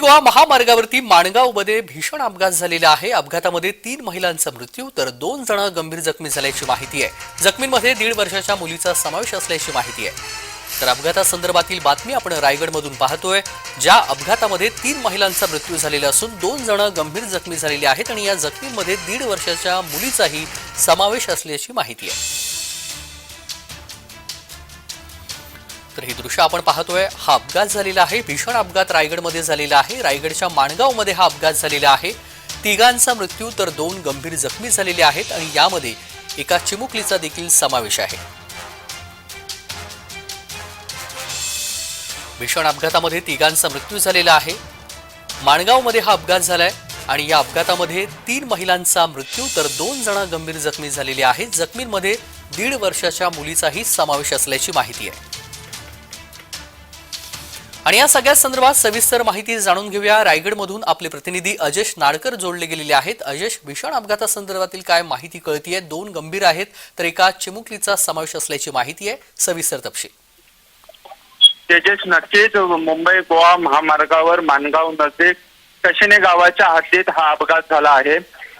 गोवा महामार्गावरती माणगावमध्ये भीषण अपघात झालेला आहे. अपघातामध्ये तीन महिलांचा मृत्यू तर दोन जण गंभीर जखमी झाल्याची माहिती आहे. जखमींमध्ये दीड वर्षाच्या मुलीचा समावेश असल्याची माहिती आहे. तर अपघातासंदर्भातील बातमी आपण रायगडमधून पाहतोय. ज्या अपघातामध्ये तीन महिलांचा मृत्यू झालेला असून दोन जण गंभीर जखमी झालेले आहेत आणि या जखमींमध्ये दीड वर्षाच्या मुलीचाही समावेश असल्याची माहिती आहे. तर ही दृश्य आपण पाहतोय. हा अपघात झालेला आहे. भीषण अपघात रायगडमध्ये झालेला आहे. रायगडच्या माणगावमध्ये हा अपघात झालेला आहे. तिघांचा मृत्यू तर दोन गंभीर जखमी झालेले आहेत आणि यामध्ये एका चिमुकलीचा देखील समावेश आहे. भीषण अपघातामध्ये तिघांचा मृत्यू झालेला आहे. माणगावमध्ये हा अपघात झालाय आणि या अपघातामध्ये तीन महिलांचा मृत्यू तर दोन जण गंभीर जखमी झालेले आहेत. जखमींमध्ये दीड वर्षाच्या मुलीचाही समावेश असल्याची माहिती आहे. आणि या सगळ्या संदर्भात सविस्तर माहिती जाणून घेऊया. रायगडमधून आपले प्रतिनिधी अजेश नाडकर जोडले गेलेले आहेत. अजेश भीषण अपघातासंदर्भातील काय माहिती कळतीये? दोन गंभीर आहेत तर एका चिमुकलीचा समावेश असल्याची माहिती आहे. सविस्तर तपशील. तेजस नक्कीच मुंबई गोवा महामार्गावर मानगाव नजीक कशिने गावाच्या हद्दीत हा अपघात झाला आहे.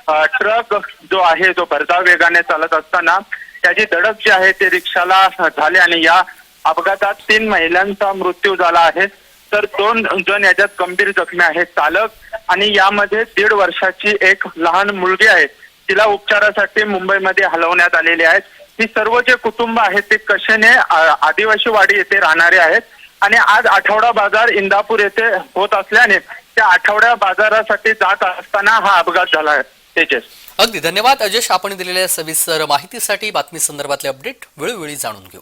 ट्रक जो आहे जो भरधाव वेगाने चालत असताना त्याची धडक जी आहे ते रिक्षाला झाली आणि या अपघातात तीन महिलांचा मृत्यू झाला आहे. तर दोन जण याच्यात गंभीर जखमी आहेत. चालक आणि यामध्ये दीड वर्षाची एक लहान मुलगी आहे. तिला उपचारासाठी मुंबईमध्ये हलवण्यात आलेली आहेत. ही सर्व जे कुटुंब आहेत ते कशेने आदिवासी वाडी येथे राहणारे आहेत? आणि आज आठवडा बाजार इंदापूर येथे होत असल्याने त्या आठवड्या बाजारासाठी जात असताना हा अपघात झाला आहे. तेजस. अगदी धन्यवाद अजेश आपण दिलेल्या सविस्तर माहितीसाठी बातमी संदर्भातले अपडेट वेळोवेळी जाणून घेऊ.